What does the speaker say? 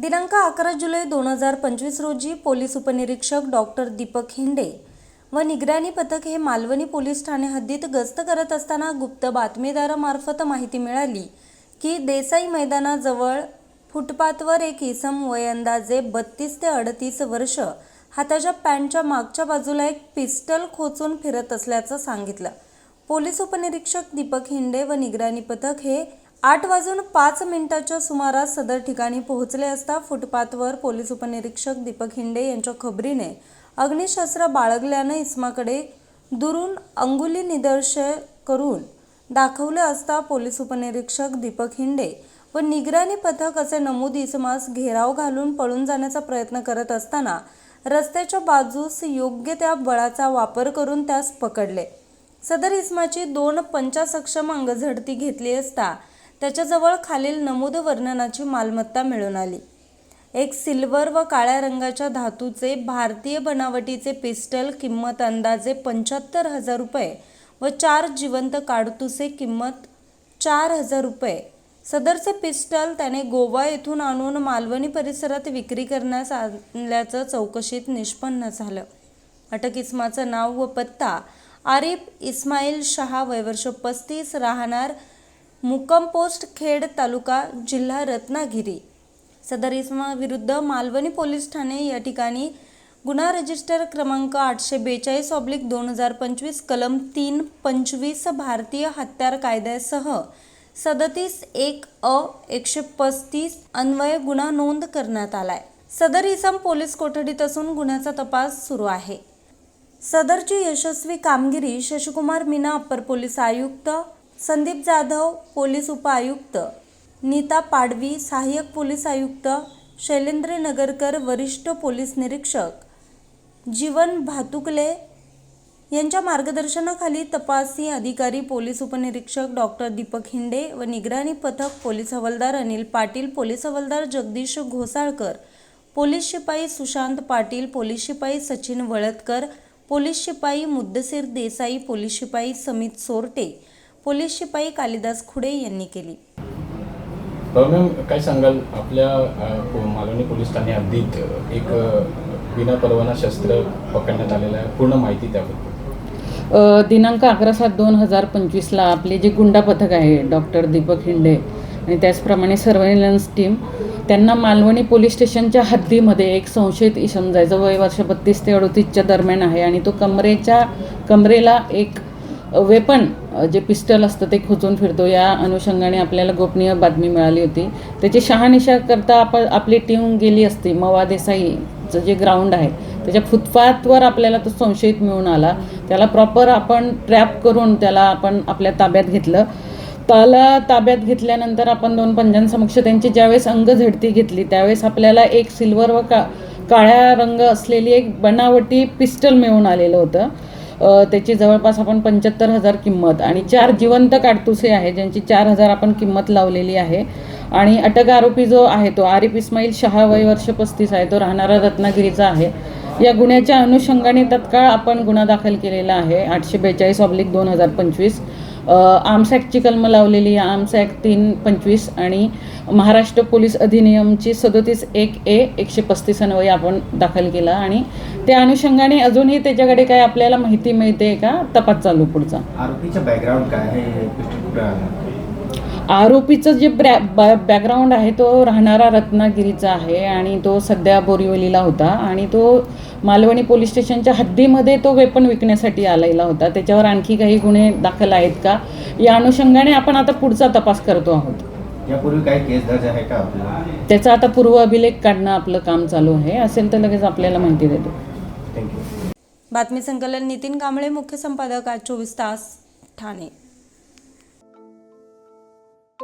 दिनांक अकरा जुलै दोन हजार पंचवीस रोजी पोलीस उपनिरीक्षक डॉक्टर दीपक हिंडे व निगराणी पथक हे मालवणी पोलीस ठाणे हद्दीत गस्त करत असताना गुप्त बातमीदारामार्फत माहिती मिळाली की देसाई मैदानाजवळ फुटपाथवर एक इसम वय अंदाजे बत्तीस ते अडतीस वर्ष हाताच्या पॅन्टच्या मागच्या बाजूला एक पिस्टल खोचून फिरत असल्याचं सांगितलं. पोलीस उपनिरीक्षक दीपक हिंडे व निगराणी पथक हे आठ वाजून पाच मिनिटाच्या सुमारास सदर ठिकाणी पोहोचले असता फुटपाथवर पोलीस उपनिरीक्षक दीपक हिंडे यांच्या खबरीने अग्निशस्त्र बाळगल्यानं इसमाकडे दुरून अंगुली निदर्श करून दाखवले असता पोलीस उपनिरीक्षक दीपक हिंडे व निगराणी पथक असे नमूद इसमास घेराव घालून पळून जाण्याचा प्रयत्न करत असताना रस्त्याच्या बाजूस योग्य त्या बळाचा वापर करून त्यास पकडले. सदर इसमाची दोन पंचासक्षम अंगझडती घेतली असता त्याच्याजवळ खालील नमूद वर्णनाची मालमत्ता मिळून आली. एक सिल्वर व काळ्या रंगाच्या धातूचे भारतीय बनावटीचे पिस्टल किंमत अंदाजे पंच्याहत्तर हजार रुपये व चार जिवंत काडतुसे किंमत चार हजार रुपये. सदरचे पिस्टल त्याने गोवा येथून आणून मालवणी परिसरात विक्री करण्यास आणल्याचं चौकशीत निष्पन्न झालं. अटक इस्माचं नाव व पत्ता आरिफ इस्माईल शहा वयवर्ष पस्तीस राहणार मुक्काम पोस्ट खेड तालुका जिल्हा रत्नागिरी. सदर विरुद्ध मालवणी पोलीस ठाणे या ठिकाणी गुन्हा रजिस्टर क्रमांक आठशे बेचाळीस ऑब्लिक दोन हजार पंचवीस कलम तीन पंचवीस भारतीय हत्यार कायद्यासह सदतीस एक अ एकशे पस्तीस अन्वये गुन्हा नोंद करण्यात आलाय. सदर इसम पोलीस कोठडीत असून गुन्ह्याचा तपास सुरू आहे. सदरची यशस्वी कामगिरी शशिकुमार मीना अप्पर पोलीस आयुक्त संदीप जाधव पोलीस उपआयुक्त नीता पाडवी सहाय्यक पोलीस आयुक्त. शैलेंद्र नगरकर वरिष्ठ पोलीस निरीक्षक. जीवन भातुकले यांच्या मार्गदर्शनाखाली तपासी अधिकारी पोलीस उपनिरीक्षक डॉक्टर दीपक हिंडे व निगराणी पथक पोलीस हवालदार अनिल पाटील पोलीस हवालदार जगदीश घोसाळकर पोलीस शिपाई सुशांत पाटील पोलीस शिपाई सचिन वळतकर पोलीस शिपाई मुद्दसीर देसाई पोलीस शिपाई समित सोरटे पोलीस शिपाई कालिदास खुडे यांनी केली. मॅम काय सांगाल? आपल्या मालवणी पोलीस ठाणे हद्दीत एक अ, विनापरवाना शस्त्र पकडण्यात आलेलं आहे. पूर्ण माहिती त्याबद्दल. अ, दिनांक अकरा सात दोन हजार पंचवीसला आपले जे गुंडा पथक आहे डॉक्टर दीपक हिंडे आणि त्याचप्रमाणे सर्वेलन्स टीम त्यांना मालवणी पोलीस स्टेशनच्या हद्दीमध्ये एक संशयित इसम जायचं. वय वर्ष बत्तीस ते अडतीसच्या दरम्यान आहे आणि तो कमरेच्या कमरेला एक वेपन जे पिस्टल असतं ते खोचून फिरतो. या अनुषंगाने आपल्याला गोपनीय बातमी मिळाली होती. त्याची शहानिशा करता आपण आपली टीम गेली असती. मवा देसाईचं जे ग्राउंड आहे त्याच्या फुटपाथवर आपल्याला तो संशयित मिळून आला. त्याला प्रॉपर आपण ट्रॅप करून त्याला आपण आपल्या ताब्यात घेतलं. त्याला ताब्यात घेतल्यानंतर आपण दोन पंजांसमक्ष त्यांची ज्यावेळेस अंग झडती घेतली त्यावेळेस आपल्याला एक सिल्वर व का काळ्या रंग असलेली एक बनावटी पिस्टल मिळून आलेलं होतं. त्याची जवळपास आपण पंच्याहत्तर हजार किंमत आणि चार जिवंत काडतुसे आहे ज्यांची चार हजार आपण किंमत लावलेली आहे. आणि अटक आरोपी जो आहे तो आरिफ इस्माईल शहा वय वर्ष पस्तीस आहे. तो राहणारा रत्नागिरीचा आहे. या गुन्ह्याच्या अनुषंगाने तत्काळ आपण गुन्हा दाखल केलेला आहे. आठशे बेचाळीस ऑब्लिक दोन हजार पंचवीस. आर्म्स कलम कलमं लावलेली आहे आर्म्स ॲक्ट तीन पंचवीस आणि महाराष्ट्र पोलीस अधिनियमची सदोतीस एक ए एकशे पस्तीस अन्वये आपण दाखल केला. आणि त्या अनुषंगाने अजूनही त्याच्याकडे काय आपल्याला माहिती मिळते का? तपास चालू पुढचा. आरोपीचा बॅकग्राऊंड काय आहे हे पिस्टल कुठे आलं आरोपीचं जे ब्रॅ बॅ बॅकग्राऊंड आहे तो राहणारा रत्नागिरीचा आहे आणि तो सध्या बोरिवलीला होता आणि तो मालवणी पोलीस स्टेशनच्या हद्दीमध्ये तो वेपन विकण्यासाठी आलेला होता. त्याच्यावर आणखी काही गुन्हे दाखल आहेत का? या अनुषंगाने आपण आता पुढचा तपास करतो आहोत. यापूर्वी काही केस दर्ज आहे का आपल्याला? त्याचा आता पूर्व अभिलेख काढणं आपलं काम चालू आहे. असेल तर लगेच आपल्याला माहिती देतो. थँक्यू बातमी संकलन नितीन कांबळे मुख्य संपादक आज चोवीस तास ठाणे.